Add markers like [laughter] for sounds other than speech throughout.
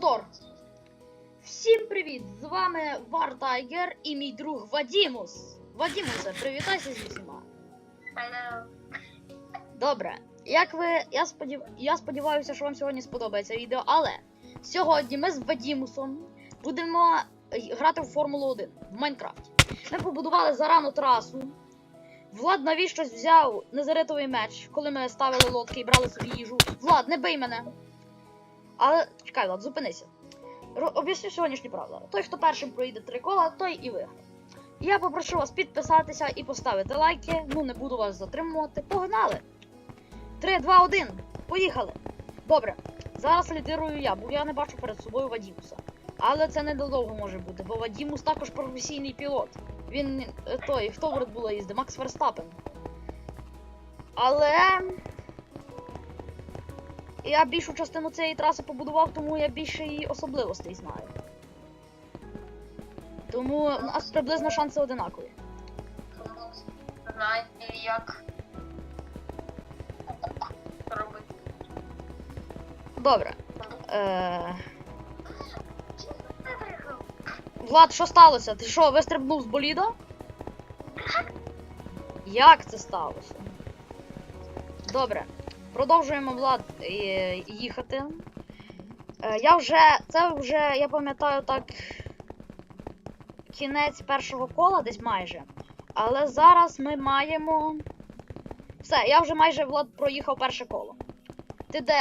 Тор. Всім привіт! З вами Вар Тайгер і мій друг Вадімус. Вадімусе, привітайся зі всіма. Hello. Добре. Як ви. Я, сподів... я сподіваюся, що вам сьогодні сподобається відео, але сьогодні ми з Вадімусом будемо е, грати в Формулу 1 в Майнкрафті. Ми побудували зарану трасу. Влад навіщось взяв незаритовий меч, коли ми ставили лодки і брали собі їжу. Влад, не бий мене. Але чекай, Влад, зупинися. Об'ясню сьогоднішні правила. Той, хто першим проїде три кола, той і виграє. Я попрошу вас підписатися і поставити лайки. Ну, не буду вас затримувати. Погнали! 3, 2, 1. Поїхали. Добре. Зараз лідирую я, бо я не бачу перед собою Вадімуса. Але це недовго може бути, бо Вадімус також професійний пілот. Він е, той, хто в Red Bull їздить, Макс Верстапен. Але. Я більшу частину цієї траси побудував, тому я більше її особливостей знаю. Тому у нас приблизно шанси одинакові. Знаєте, як робити. Добре. Е... Влад, що сталося? Ти що, вистрибнув з боліда? Як це сталося? Добре. Продовжуємо Влад їхати. Е, я вже. Це вже, я пам'ятаю так. Кінець першого кола десь майже. Але зараз ми маємо. Все, я вже майже Влад проїхав перше коло. Ти де?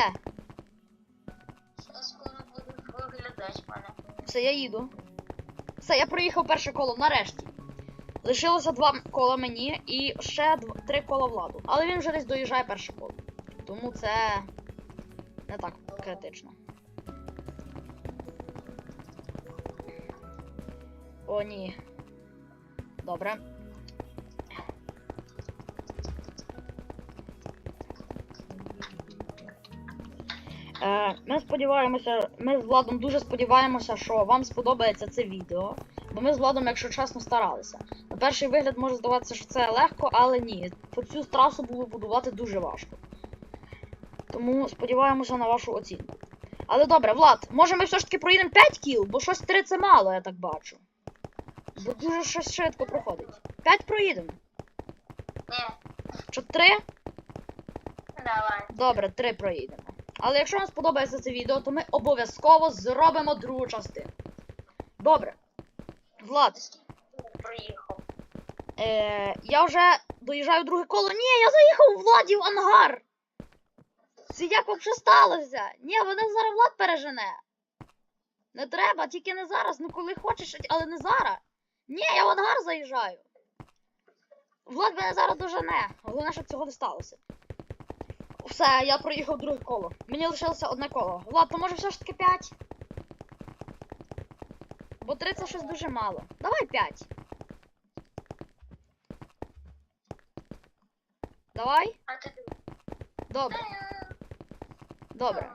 Скоро будуть виглядати мене. Все, я їду. Все, я проїхав перше коло нарешті. Лишилося два кола мені і ще дв- три кола владу. Але він вже десь доїжджає перше коло. Тому це не так критично. О, ні. Добре. Е, ми сподіваємося, ми з Владом дуже сподіваємося, що вам сподобається це відео. Бо ми з Владом, якщо чесно, старалися. На перший вигляд може здаватися, що це легко, але ні. По цю трасу було будувати дуже важко. Тому сподіваємося на вашу оцінку. Але добре, Влад, може ми все ж таки проїдемо 5 кіл, бо щось 3 це мало, я так бачу. Бо дуже щось швидко проходить. 5 проїдемо. Чи 3? давай. Добре, 3 проїдемо. Але якщо вам сподобається це відео, то ми обов'язково зробимо другу частину. Добре. Влад, Приїхав. е, я вже доїжджаю друге коло. Ні, я заїхав у Владі в ангар. Це як взагалі сталося? Ні, мене зараз Влад пережене. Не треба, тільки не зараз. Ну коли хочеш, але не зараз. Ні, я в ангар заїжджаю. Влад мене зараз дожене. Головне, щоб цього не сталося. Все, я проїхав друге коло. Мені лишилося одне коло. Влад, то може все ж таки 5? Бо 3 це щось дуже мало. Давай 5. Давай? Добре. Добре.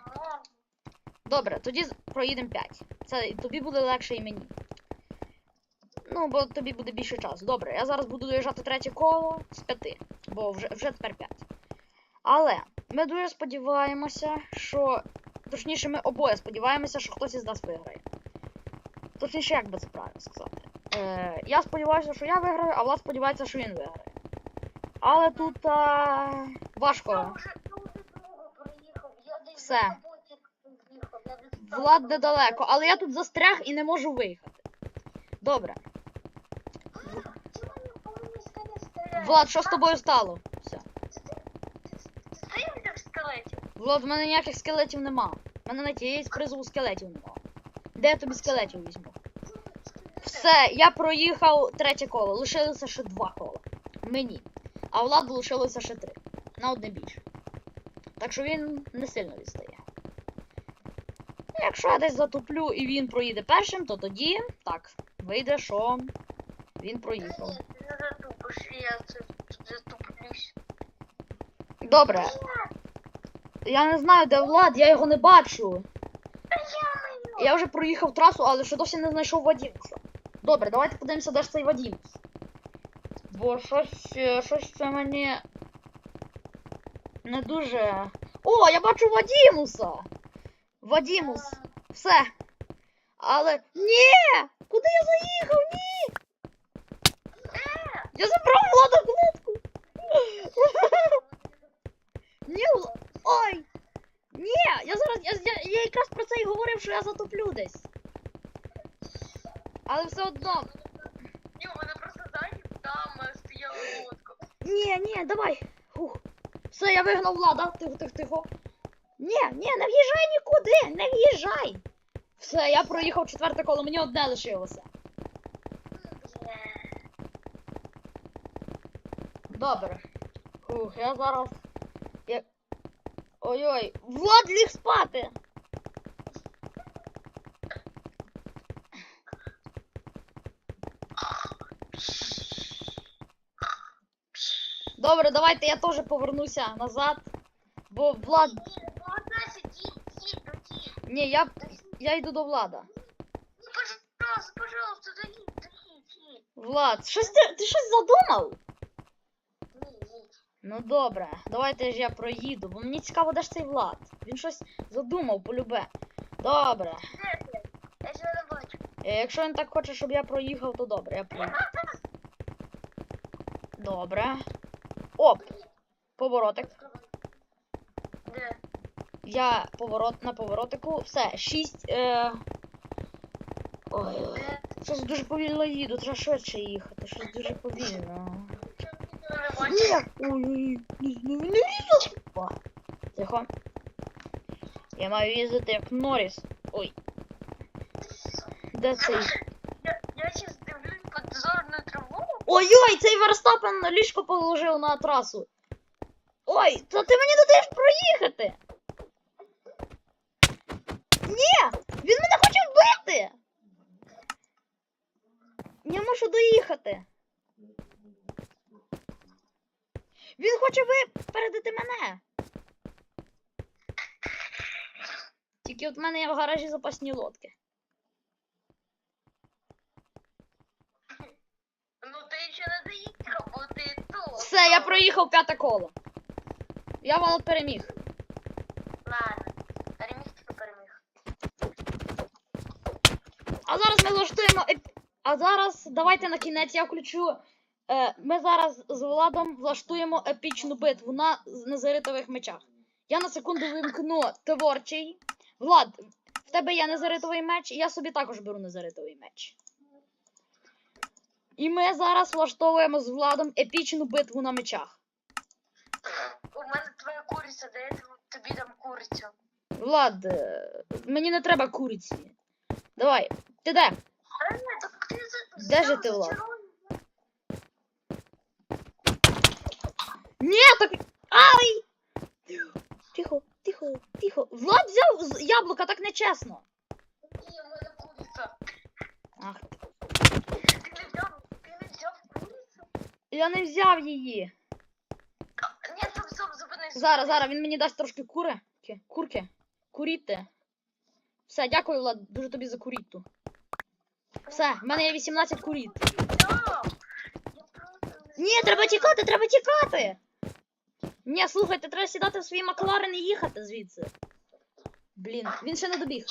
Добре, тоді проїдемо 5. Це тобі буде легше і мені. Ну, бо тобі буде більше часу. Добре, я зараз буду доїжджати третє коло з 5, бо вже, вже тепер 5. Але ми дуже сподіваємося, що. Точніше, ми обоє сподіваємося, що хтось із нас виграє. Точніше, як би це правильно сказати. Е, я сподіваюся, що я виграю, а Влад сподівається, що він виграє. Але тут а... важко. Я вже дуже довго приїхав. Я десь Все. Влад недалеко, але я тут застряг і не можу виїхати. Добре. Влад, що з тобою стало? Все. Влад, в мене ніяких скелетів нема. В мене на тієї призову скелетів нема. Де я тобі скелетів візьму? Все, я проїхав третє коло. Лишилося ще два кола. Мені. А Владу лишилося ще три. На одне більше. Так що він не сильно відстає. Якщо я десь затуплю і він проїде першим, то тоді так, вийде, що він проїхав. Ні, ти не затупиш, я затуплюсь. Добре. Я не знаю, де Влад, я його не бачу. Я вже проїхав трасу, але ще досі не знайшов Вадімуса. Добре, давайте подивимося, де ж цей Вадімус. Бо щось, е, щось це мені не дуже. О, я бачу Вадімуса! Вадімус, Все. Але. Ні! Куди я заїхав? Ні! Я забрав влада кнопку. Ні, ой! Ні! Я зараз. Я, я, я якраз про це і говорив, що я затоплю десь. Але все одно. Ні, у мене просто ззаді там е, стояла лодка. Ні, ні, давай. Фух. Все, я вигнав влада. Тихо, тихо, тихо. Ні, ні, не в'їжджай нікуди, не в'їжджай. Все, я проїхав четверте коло, мені одне лишилося. Добре. Фух, я зараз. Я... Ой-ой, Влад ліг спати. Добре, давайте я теж повернуся назад. Бо Влад. Ні, ну одна сидіть, сидіть, ну ті. Ні, я, я йду до Влада. Ну, пожалуйста, пожалуйста, доїдь, їдь. Влад, щось ти, ти щось задумав? Ні, їдь. Ну добре, давайте ж я проїду, бо мені цікаво, де ж цей Влад. Він щось задумав, полюбе. Добре. Я тебе не бачу. Е, Якщо він так хоче, щоб я проїхав, то добре, я проїду. [laughs] Добре. Оп! Поворотик. Я поворот на поворотику. Все, шість. Е... Ой. Щось дуже повільно їду, треба швидше їхати, щось дуже повільно. Я не бачу. Ні! Ой, ой, не, лізу. Тихо. Я маю їздити як Норріс. Ой. Де цей? Я, я сейчас дивлюсь подзорну траву. Ой-ой, цей Верстапен на ліжко положив на трасу. Ой, то ти мені не даєш проїхати. Ні! Він мене хоче вбити! Я мушу доїхати. Він хоче випередити мене. Тільки от в мене є в гаражі запасні лодки. Ну ти ще не доїхав, бо ти тут. Все, я проїхав п'яте коло. Я вам переміг. Ладно. Переміг ти переміг. А зараз ми влаштуємо. А зараз давайте на кінець я включу. Е, ми зараз з Владом влаштуємо епічну битву на незаритових мечах. Я на секунду вимкну творчий. Влад, в тебе є незаритовий меч, і я собі також беру незаритовий меч. І ми зараз влаштовуємо з Владом епічну битву на мечах. У мене твоя куриця, де я тобі дам курицю. Влад, е, мені не треба куриці. Давай, ти де? Де же ти, Влад? Ні, так. Ай! Тихо, тихо, тихо. Влад взяв яблука, так нечесно. Ні, у мене куриця. Ах, ти. Ти не взяв, ти не взяв курицю? я не взяв її. Ні, стоп, стоп, зупинись. Зараз, зараз він мені дасть трошки кури. Курки. Куріти. Все, дякую, Влад, дуже тобі за куріту. Все, в мене є 18 куріт. Ні, треба тікати, треба тікати. Ні, слухайте, треба сідати в свій Макларен і їхати звідси. Блін, він ще не добіг.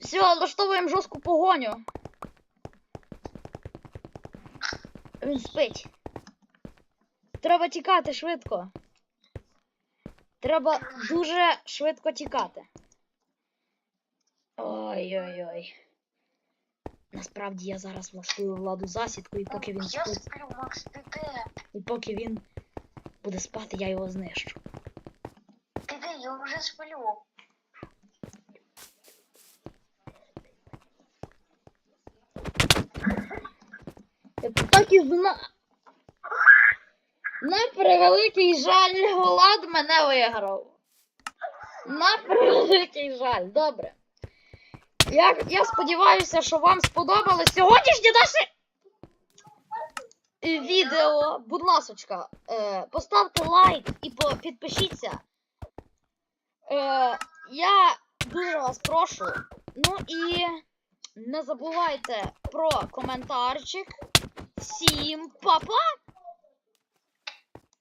Все, влаштовуємо жорстку погоню. Він спить. Треба тікати швидко. Треба дуже швидко тікати. Ой-ой-ой. Насправді я зараз влаштую владу засідку, і поки він Я сплю, Макс, ти де? і поки він буде спати, я його знищу. Ти де? Я вже сплю. Я так і зна. На превеликий жаль, Влад мене виграв. На превеликий жаль, добре. Я, я сподіваюся, що вам сподобалось сьогоднішнє наше відео. Будь ласочка, е, поставте лайк і по- підпишіться. Е, я дуже вас прошу. Ну і не забувайте про коментарчик. Всім па-па!